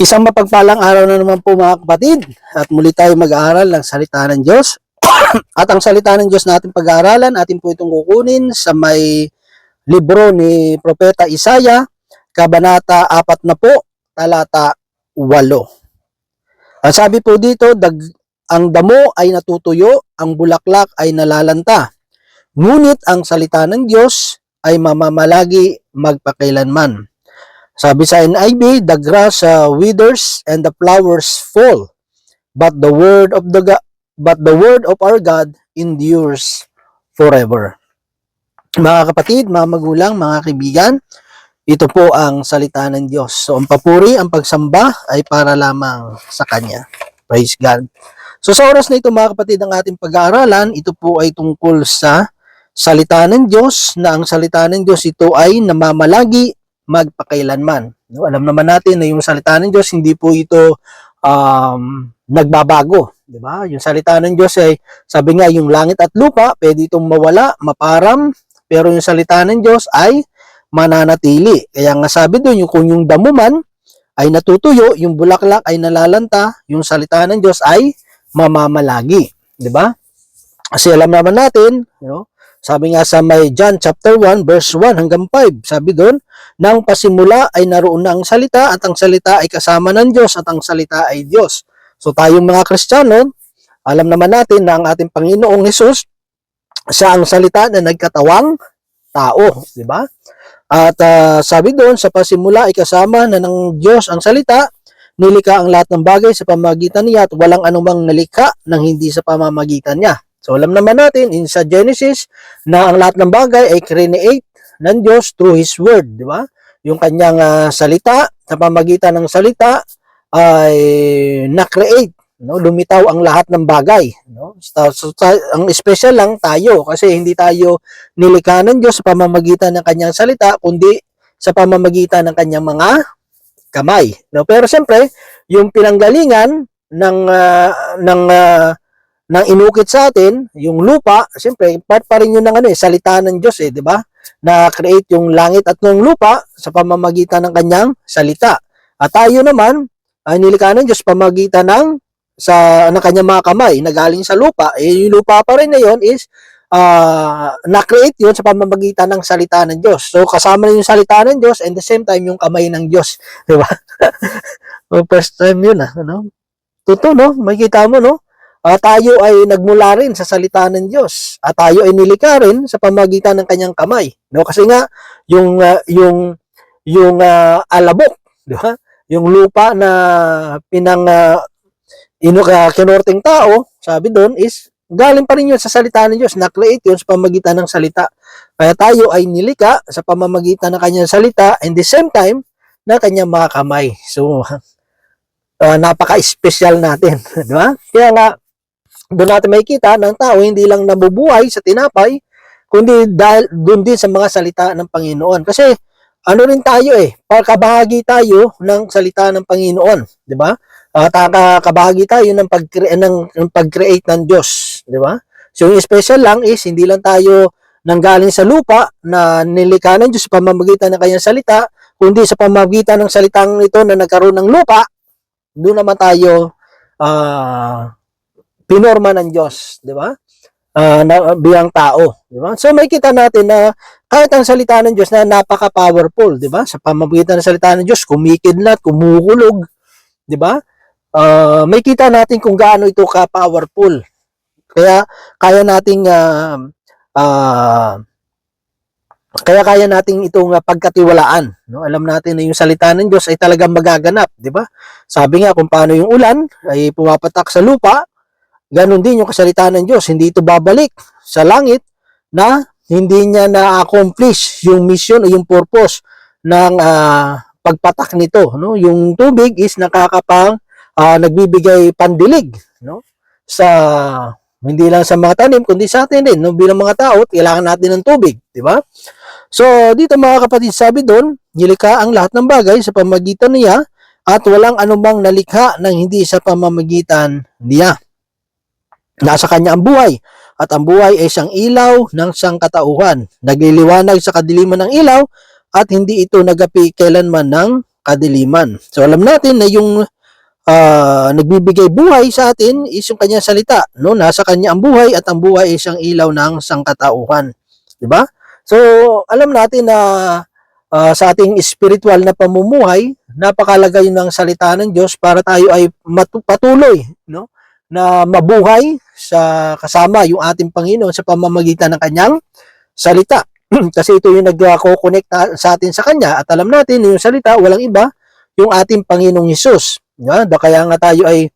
Isang mapagpalang araw na naman po mga kapatid at muli tayo mag-aaral ng salita ng Diyos. at ang salita ng Diyos natin pag-aaralan, atin po itong kukunin sa may libro ni Propeta Isaya, Kabanata 4 na po, talata 8. Ang sabi po dito, dag, ang damo ay natutuyo, ang bulaklak ay nalalanta. Ngunit ang salita ng Diyos ay mamamalagi magpakailanman. Sabi sa NIV, the grass uh, withers and the flowers fall, but the word of the but the word of our God endures forever. Mga kapatid, mga magulang, mga kaibigan, ito po ang salita ng Diyos. So, ang papuri, ang pagsamba ay para lamang sa Kanya. Praise God. So, sa oras na ito, mga kapatid, ang ating pag-aaralan, ito po ay tungkol sa salita ng Diyos, na ang salita ng Diyos ito ay namamalagi magpakailanman. No, alam naman natin na yung salita ng Diyos hindi po ito um, nagbabago, di ba? Yung salita ng Diyos ay sabi nga yung langit at lupa pwede itong mawala, maparam, pero yung salita ng Diyos ay mananatili. Kaya nga sabi doon yung kung yung damo man ay natutuyo, yung bulaklak ay nalalanta, yung salita ng Diyos ay mamamalagi, di ba? Kasi alam naman natin, you know, sabi nga sa may John chapter 1 verse 1 hanggang 5, sabi doon, nang pasimula ay naroon na ang salita at ang salita ay kasama ng Diyos at ang salita ay Diyos. So tayong mga Kristiyano, alam naman natin na ang ating Panginoong Hesus, siya ang salita na nagkatawang tao, di ba? At ah, sabi doon, sa pasimula ay kasama na ng Diyos ang salita, nilikha ang lahat ng bagay sa pamamagitan niya at walang anumang nalikha nang hindi sa pamamagitan niya. So alam naman natin in sa Genesis na ang lahat ng bagay ay create ng Diyos through His Word, di ba? Yung kanyang ah, salita, sa pamagitan ng salita ay na-create, no? Lumitaw ang lahat ng bagay, no? So, so, ang special lang tayo kasi hindi tayo nilikha ng Diyos sa pamamagitan ng kanyang salita kundi sa pamamagitan ng kanyang mga kamay, no? Pero siyempre, yung pinanggalingan ng ah, ng ah, ng inukit sa atin, yung lupa, siyempre, part pa rin yun ng ano, eh, salita ng Diyos eh, di ba? Na create yung langit at yung lupa sa pamamagitan ng kanyang salita. At tayo naman, ay nilikha ng Diyos pamamagitan ng sa ng kanyang mga kamay na galing sa lupa. Eh, yung lupa pa rin na yun is ah na-create yun sa pamamagitan ng salita ng Diyos. So, kasama na yung salita ng Diyos and the same time yung kamay ng Diyos. Di ba? First time yun ah. Ano? Totoo, no? Makikita mo, no? Ah, tayo ay nagmula rin sa salita ng Diyos. At tayo ay nilikha rin sa pamagitan ng kanyang kamay no? Kasi nga yung ah, yung yung ah, alabok di ba? Yung lupa na pinang uh, inuka kinorting tao sabi doon is galing pa rin yun sa salita ng Diyos. Na-create yun sa pamagitan ng salita. Kaya tayo ay nilikha sa pamamagitan ng kanyang salita and the same time na kanyang mga kamay. So ah, napaka-special natin di ba? Kaya nga doon natin makikita ng tao hindi lang nabubuhay sa tinapay, kundi dahil doon din sa mga salita ng Panginoon. Kasi ano rin tayo eh, pagkabahagi tayo ng salita ng Panginoon, di ba? At uh, kabahagi tayo ng, pag ng, ng pag-create ng Diyos, di ba? So yung special lang is hindi lang tayo nanggaling sa lupa na nilikha ng Diyos sa pamamagitan ng kanyang salita, kundi sa pamamagitan ng salitang ito na nagkaroon ng lupa, doon naman tayo ah pinorma ng Diyos, di ba? Ah, na bilang tao, di ba? So makikita natin na kahit ang salita ng Diyos na napaka-powerful, di ba? Sa pamamagitan ng salita ng Diyos, kumikidlat, kumukulog, di ba? Ah, makikita natin kung gaano ito ka-powerful. Kaya kaya nating ah ah, kaya kaya nating itong pagkatiwalaan, no? Alam natin na yung salita ng Diyos ay talagang magaganap, di ba? Sabi nga kung paano yung ulan ay pumapatak sa lupa, Ganon din yung kasalita ng Diyos. Hindi ito babalik sa langit na hindi niya na-accomplish yung mission o yung purpose ng ah, pagpatak nito. No? Yung tubig is nakakapang ah, nagbibigay pandilig no? sa hindi lang sa mga tanim kundi sa atin din no bilang mga tao kailangan natin ng tubig di ba so dito mga kapatid sabi doon nilikha ang lahat ng bagay sa pamagitan niya at walang anumang nalikha ng hindi sa pamamagitan niya Nasa kanya ang buhay at ang buhay ay isang ilaw ng sangkatauhan. Nagliliwanag sa kadiliman ng ilaw at hindi ito nagapi kailanman ng kadiliman. So alam natin na yung ah, nagbibigay buhay sa atin is yung kanyang salita, no? Nasa kanya ang buhay at ang buhay ay siyang ilaw ng sangkatauhan. 'Di ba? So alam natin na ah, sa ating spiritual na pamumuhay, napakalaga yun ng salita ng Diyos para tayo ay patuloy, no? Na mabuhay sa kasama yung ating Panginoon sa pamamagitan ng kanyang salita. Kasi ito yung nagko-connect na- sa atin sa kanya at alam natin na yung salita walang iba yung ating Panginoong Hesus. Yeah? Kaya nga tayo ay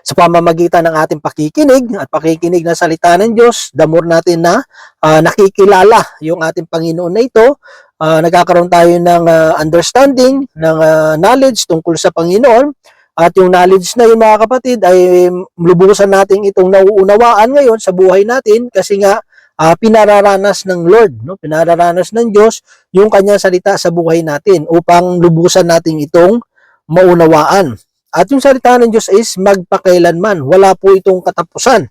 sa pamamagitan ng ating pakikinig at pakikinig ng salita ng Diyos, the natin na ah, nakikilala yung ating Panginoon na ito, ah, nagkakaroon tayo ng ah, understanding, ng ah, knowledge tungkol sa Panginoon, at yung knowledge na yun mga kapatid ay lubusan natin itong nauunawaan ngayon sa buhay natin kasi nga ah, pinararanas ng Lord, no? pinararanas ng Diyos yung kanyang salita sa buhay natin upang lubusan natin itong maunawaan. At yung salita ng Diyos is magpakailanman. Wala po itong katapusan.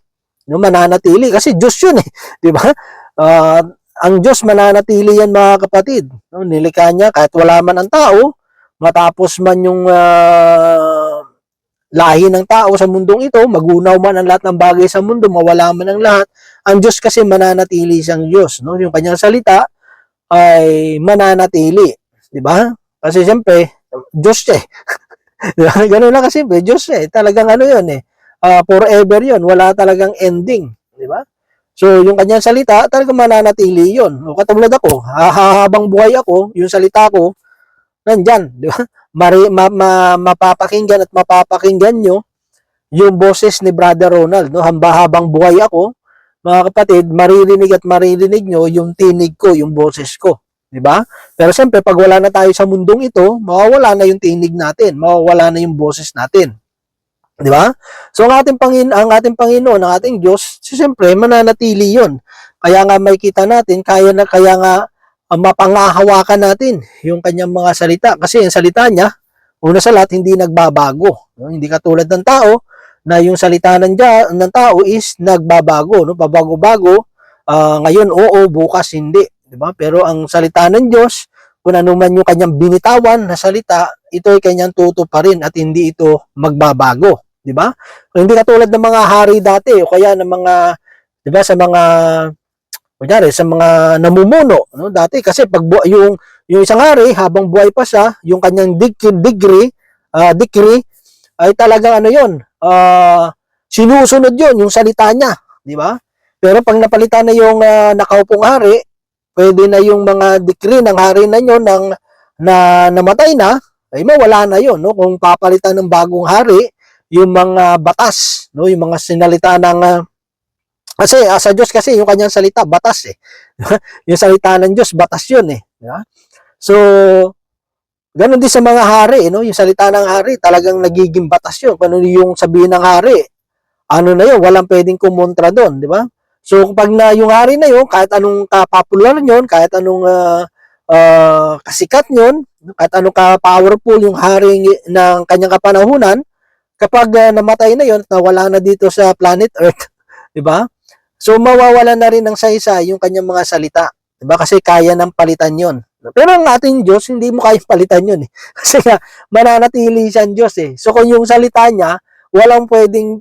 No, mananatili. Kasi Diyos yun eh. Di ba? Ah, ang Diyos mananatili yan mga kapatid. No, nilikha niya kahit wala man ang tao, matapos man yung ah, lahi ng tao sa mundong ito, magunaw man ang lahat ng bagay sa mundo, mawala man ang lahat, ang Diyos kasi mananatili siyang Diyos. No? Yung kanyang salita ay mananatili. Di ba? Kasi siyempre, Diyos siya eh. Ganun lang kasimple, Diyos siya eh. Talagang ano yun eh. Ah, forever yun. Wala talagang ending. Di ba? So, yung kanyang salita, talagang mananatili yun. O katulad ako, ha- habang buhay ako, yung salita ko, nandyan. Di ba? Mari, ma, ma- mapapakinggan at mapapakinggan nyo yung boses ni Brother Ronald. No? Hamba habang buhay ako, mga kapatid, maririnig at maririnig nyo yung tinig ko, yung boses ko. Di ba? Pero siyempre, pag wala na tayo sa mundong ito, mawawala na yung tinig natin, mawawala na yung boses natin. Di ba? So, ang ating, Pangin ang ating Panginoon, ang ating Diyos, siyempre, mananatili yon Kaya nga may kita natin, kaya na, kaya nga uh, mapangahawakan natin yung kanyang mga salita. Kasi yung salita niya, una sa lahat, hindi nagbabago. No? Hindi katulad ng tao, na yung salita ng, Diya- ng tao is nagbabago, no? Pabago-bago, ah, ngayon oo, bukas hindi. 'di ba? Pero ang salita ng Diyos, kung ano man yung kanyang binitawan na salita, ito ay kanyang tuto pa rin at hindi ito magbabago, 'di ba? Kung hindi katulad ng mga hari dati o kaya ng mga 'di ba sa mga kunyari sa mga namumuno, no? Dati kasi pag yung yung isang hari habang buhay pa siya, yung kanyang dig- degree, ah, decree ay talagang ano 'yon, ah, sinusunod 'yon yung salita niya, 'di ba? Pero pag napalitan na yung ah, nakaupong hari, pwede na yung mga decree ng hari na yun ng na namatay na, ay mawala na yun, no? Kung papalitan ng bagong hari, yung mga batas, no? Yung mga sinalita ng ah, kasi ah, sa Diyos kasi yung kanyang salita batas eh. yung salita ng Diyos batas yun eh, di ba? So Ganon din sa mga hari, no? Yung salita ng hari, talagang nagiging batas yun. Kung ano yung sabihin ng hari, ano na yun, walang pwedeng kumontra doon, di ba? So, kapag na yung hari na yun, kahit anong kapopular yun, kahit anong ah, ah, kasikat yun, kahit anong ka-powerful yung hari ng kanyang kapanahunan, kapag ah, namatay na yun, nawala na dito sa planet Earth, di ba? So, mawawala na rin ng saysa yung kanyang mga salita. Di ba? Kasi kaya ng palitan yun. Pero ang ating Diyos, hindi mo kaya palitan yun eh. Kasi nga, mananatili siyang Diyos eh. So, kung yung salita niya, walang pwedeng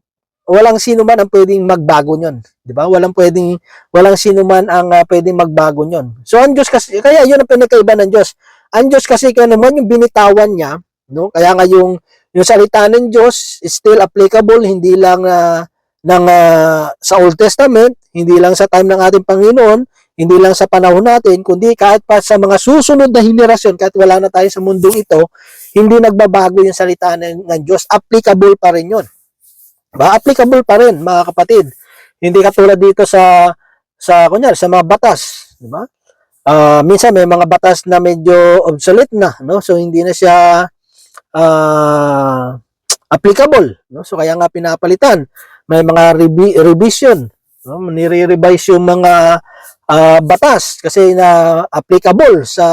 walang sino man ang pwedeng magbago niyon, 'di ba? Walang pwedeng walang sino man ang ah, pwedeng magbago niyon. So ang Diyos kasi kaya 'yun ang pinakaiba ng Diyos. Ang Diyos kasi kaya naman yung binitawan niya, no? Kaya nga yung yung salita ng Diyos is still applicable hindi lang ah, ng ah, sa Old Testament, hindi lang sa time ng ating Panginoon, hindi lang sa panahon natin, kundi kahit pa sa mga susunod na henerasyon, kahit wala na tayo sa mundong ito, hindi nagbabago yung salita ng, ng Diyos. Applicable pa rin yun. Ba, applicable pa rin, mga kapatid. Hindi katulad dito sa sa kunyari sa mga batas, di ba? Ah, minsan may mga batas na medyo obsolete na, no? So hindi na siya ah, applicable, no? So kaya nga pinapalitan. May mga revi- revision, no? Nire-revise yung mga ah, batas kasi na applicable sa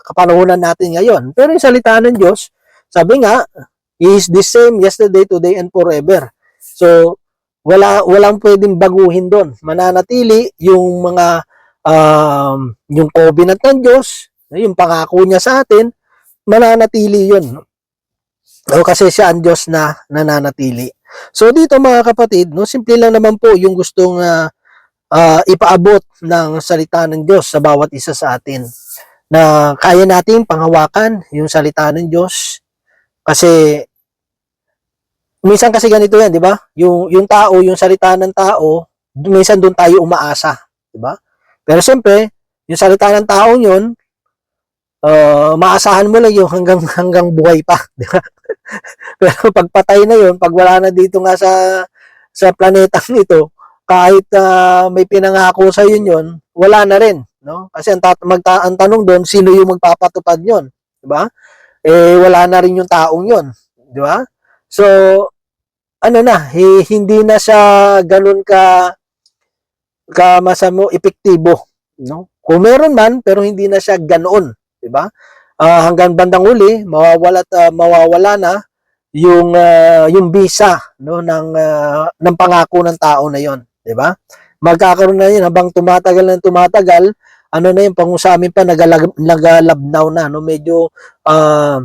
kapanahunan natin ngayon. Pero yung salita ng Diyos, sabi nga, He is the same yesterday, today, and forever. So, wala walang pwedeng baguhin doon. Mananatili yung mga um, yung covenant ng Diyos, yung pangako niya sa atin, mananatili yun. No? Kasi siya ang Diyos na nananatili. So dito mga kapatid, no, simple lang naman po yung gustong ah, ah, ipaabot ng salita ng Diyos sa bawat isa sa atin. Na kaya nating panghawakan yung salita ng Diyos. Kasi minsan kasi ganito yan, di ba? Yung, yung tao, yung salita ng tao, minsan doon tayo umaasa, di ba? Pero siyempre, yung salita ng tao yun, uh, maasahan mo lang yung hanggang hanggang buhay pa, di ba? Pero pag patay na yun, pag wala na dito nga sa sa planetang ito, kahit ah, may pinangako sa yun yun, wala na rin, no? Kasi ang, tat- magta- ang tanong doon, sino yung magpapatupad yun, di ba? Eh wala na rin yung taong yun, di ba? So ano na, hi- hindi na siya ganun ka ka masamo epektibo, no? Kung meron man pero hindi na siya ganoon, di ba? Ah, hanggang bandang uli, mawawala ah, mawawala na yung ah, yung visa no ng ah, ng pangako ng tao na yon, di ba? Magkakaroon na yun habang tumatagal ng tumatagal, ano na yun, pang pa nagalag, nagalabnaw na, no? Medyo ah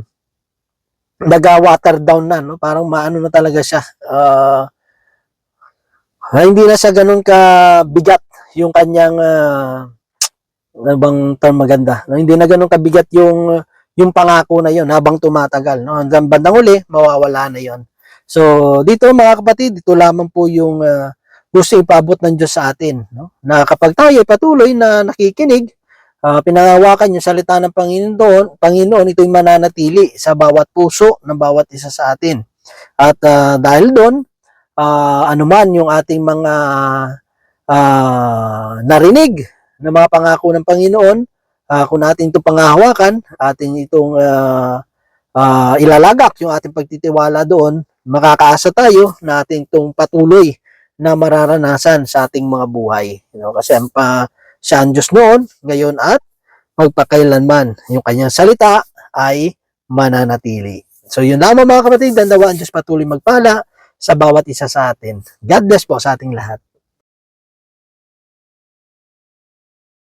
naga-water down na, no? Parang maano na talaga siya. Ah, hindi na siya ganun ka bigat yung kanyang ah, ano bang term maganda. No? Hindi na ganun kabigat yung yung pangako na yon habang tumatagal. No? Hanggang bandang uli, mawawala na yon. So, dito mga kapatid, dito lamang po yung ah, gusto ipaabot ng Diyos sa atin. No? Na kapag tayo ay patuloy na nakikinig, ah, pinangawakan yung salita ng Panginoon, Panginoon, ito'y mananatili sa bawat puso ng bawat isa sa atin. At ah, dahil doon, ah, anuman yung ating mga ah, narinig na mga pangako ng Panginoon, ah, kung natin itong pangahawakan, ating itong ah, ah, ilalagak yung ating pagtitiwala doon, makakaasa tayo na ating itong patuloy na mararanasan sa ating mga buhay. You know, kasi ang pa, siya ang Diyos noon, ngayon at magpakailanman. Yung kanyang salita ay mananatili. So yun lamang mga kapatid, dandawa ang Diyos patuloy magpala sa bawat isa sa atin. God bless po sa ating lahat.